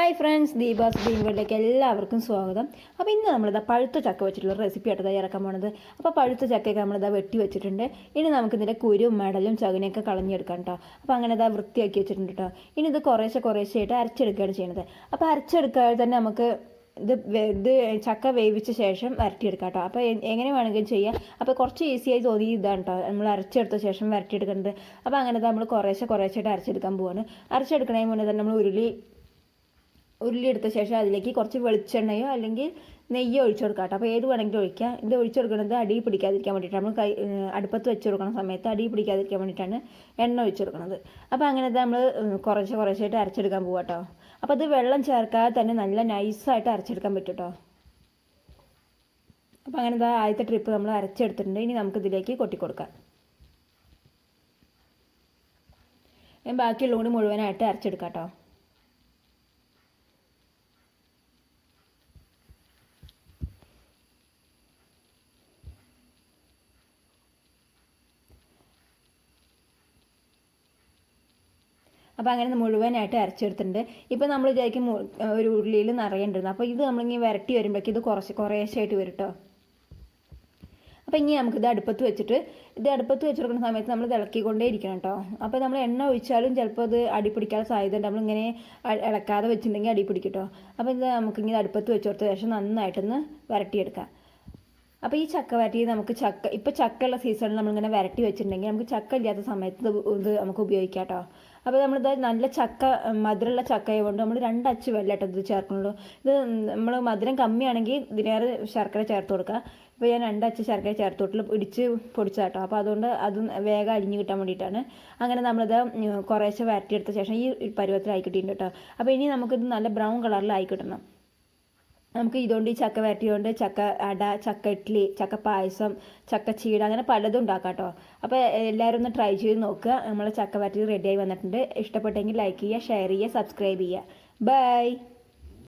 Hi friends Deepa's ഡ്രീംവേൾഡിലേക്ക് എല്ലാവർക്കും സ്വാഗതം. അപ്പോൾ ഇന്ന് നമ്മളിതാ പഴുത്ത ചക്ക വെച്ചിട്ടുള്ള റെസിപ്പി ആയിട്ട് തയ്യാറാക്കാൻ പോണത്. അപ്പോൾ പഴുത്ത ചക്കയൊക്കെ നമ്മളിതാ വെട്ടി വെച്ചിട്ടുണ്ട്. ഇനി നമുക്കിതിന്റെ കുരും മെടലും ചകിനയൊക്കെ കളഞ്ഞെടുക്കാം കേട്ടോ അപ്പോൾ അങ്ങനെ ഇതാ വൃത്തിയാക്കി വെച്ചിട്ടുണ്ട് കേട്ടോ ഇനി ഇത് കുറേശ്ശെ കുറേശ്ശെ ആയിട്ട് അരച്ചെടുക്കുകയാണ് ചെയ്യുന്നത് അപ്പോൾ അരച്ചെടുക്കാതെ തന്നെ നമുക്ക് ഇത് ഇത് ചക്ക വേവിച്ച ശേഷം വരട്ടിയെടുക്കാം കേട്ടോ അപ്പോൾ എങ്ങനെ വേണമെങ്കിലും ചെയ്യാം. അപ്പോൾ കുറച്ച് ഈസിയായി തോന്നി ഇതാണ് കേട്ടോ നമ്മൾ അരച്ചെടുത്ത ശേഷം വരട്ടിയെടുക്കുന്നത് അപ്പോൾ അങ്ങനെ നമ്മൾ കുറേശ്ശെ കുറേശ്ശായിട്ട് അരച്ചെടുക്കാൻ പോവാണ്. അരച്ചെടുക്കണതിന് മുന്നേ തന്നെ നമ്മൾ ഉരുളി ഉരുളി എടുത്ത ശേഷം അതിലേക്ക് കുറച്ച് വെളിച്ചെണ്ണയോ അല്ലെങ്കിൽ നെയ്യോ ഒഴിച്ചു കൊടുക്കാം കേട്ടോ. അപ്പോൾ ഏത് വേണമെങ്കിലും ഒഴിക്കാം. ഇത് ഒഴിച്ചു കൊടുക്കുന്നത് അടി പിടിക്കാതിരിക്കാൻ വേണ്ടിയിട്ടാണ്. നമ്മൾ കൈ അടുപ്പത്ത് വെച്ച് കൊടുക്കുന്ന സമയത്ത് അടി പിടിക്കാതിരിക്കാൻ വേണ്ടിയിട്ടാണ് എണ്ണ ഒഴിച്ചു കൊടുക്കുന്നത്. അപ്പോൾ അങ്ങനെ നമ്മൾ കുറേശ്ശെ കുറേശ്ശായിട്ട് അരച്ചെടുക്കാൻ പോവാം കേട്ടോ. അപ്പോൾ അത് വെള്ളം ചേർക്കാതെ തന്നെ നല്ല നൈസായിട്ട് അരച്ചെടുക്കാൻ പറ്റും കേട്ടോ. അപ്പോൾ അങ്ങനെ ഇതാ ആദ്യത്തെ ട്രിപ്പ് നമ്മൾ അരച്ചെടുത്തിട്ടുണ്ട്. ഇനി നമുക്ക് ഇതിലേക്ക് കൊട്ടിക്കൊടുക്കാം ഞാൻ ബാക്കിയുള്ളതുകൊണ്ട് മുഴുവനായിട്ട് അരച്ചെടുക്കാം കേട്ടോ. അപ്പോൾ അങ്ങനെ മുഴുവനായിട്ട് അരച്ചെടുത്തിട്ടുണ്ട്. ഇപ്പോൾ നമ്മൾ വിചാരിക്കും ഒരു ഉരുളിയിൽ നിറയേണ്ടിരുന്നു അപ്പോൾ ഇത് നമ്മളിങ്ങനെ വരട്ടി വരുമ്പോഴേക്കും ഇത് കുറച്ച് കുറേശ്ശായിട്ട് വരും കേട്ടോ അപ്പോൾ ഇനി നമുക്കിത് അടുപ്പത്ത് വെച്ചിട്ട് ഇത് അടുപ്പത്ത് വെച്ചെടുക്കുന്ന സമയത്ത് നമ്മൾ ഇളക്കിക്കൊണ്ടേ ഇരിക്കണം കേട്ടോ അപ്പോൾ നമ്മൾ എണ്ണ ഒഴിച്ചാലും ചിലപ്പോൾ അത് അടി പിടിക്കാൻ സാധ്യത ഉണ്ട്. നമ്മളിങ്ങനെ ഇളക്കാതെ വെച്ചിട്ടുണ്ടെങ്കിൽ അടി പിടിക്കും കേട്ടോ അപ്പോൾ ഇത് നമുക്കിങ്ങനെ അടുപ്പത്ത് വെച്ചെടുത്ത ശേഷം നന്നായിട്ടൊന്ന് വരട്ടിയെടുക്കാം. അപ്പോൾ ഈ ചക്ക വരട്ടി നമുക്ക് ചക്ക ഇപ്പോൾ ചക്കയുള്ള സീസണിൽ നമ്മളിങ്ങനെ വരട്ടി വെച്ചിട്ടുണ്ടെങ്കിൽ നമുക്ക് ചക്ക ഇല്ലാത്ത സമയത്ത് ഇത് നമുക്ക് ഉപയോഗിക്കാം കേട്ടോ അപ്പോൾ നമ്മളിത് നല്ല ചക്ക മധുരമുള്ള ചക്ക ആയതുകൊണ്ട് നമ്മൾ രണ്ടച്ച് വെള്ളം കേട്ടോ ഇത് ചേർക്കുന്നുള്ളൂ. ഇത് നമ്മൾ മധുരം കമ്മിയാണെങ്കിൽ ഇതിനേറെ ശർക്കര ചേർത്ത് കൊടുക്കുക. ഇപ്പോൾ ഞാൻ രണ്ടച്ച് ശർക്കര ചേർത്ത് കൊടുത്തിട്ട് ഇടിച്ച് പൊടിച്ചതാട്ടോ അപ്പോൾ അതുകൊണ്ട് അത് വേഗം അരിഞ്ഞ് കിട്ടാൻ വേണ്ടിയിട്ടാണ്. അങ്ങനെ നമ്മളിത് കുറേശ്ശെ വരട്ടിയെടുത്ത ശേഷം ഈ പരുവത്തിലായി കിട്ടിയിട്ടുണ്ട് കേട്ടോ അപ്പോൾ ഇനി നമുക്കിത് നല്ല ബ്രൗൺ കളറിലായി കിട്ടണം. നമുക്ക് ഇതുകൊണ്ട് ഈ ചക്ക വരട്ടിയോണ്ട് ചക്ക അട ചക്ക ഇഡ്ഡലി ചക്ക പായസം ചക്ക ചീട അങ്ങനെ പലതും ഉണ്ടാക്കാം കേട്ടോ അപ്പോൾ എല്ലാവരും ഒന്ന് ട്രൈ ചെയ്ത് നോക്കുക. നമ്മളെ ചക്ക വരട്ടി റെഡിയായി വന്നിട്ടുണ്ട്. ഇഷ്ടപ്പെട്ടെങ്കിൽ ലൈക്ക് ചെയ്യുക ഷെയർ ചെയ്യുക സബ്സ്ക്രൈബ് ചെയ്യുക. ബൈ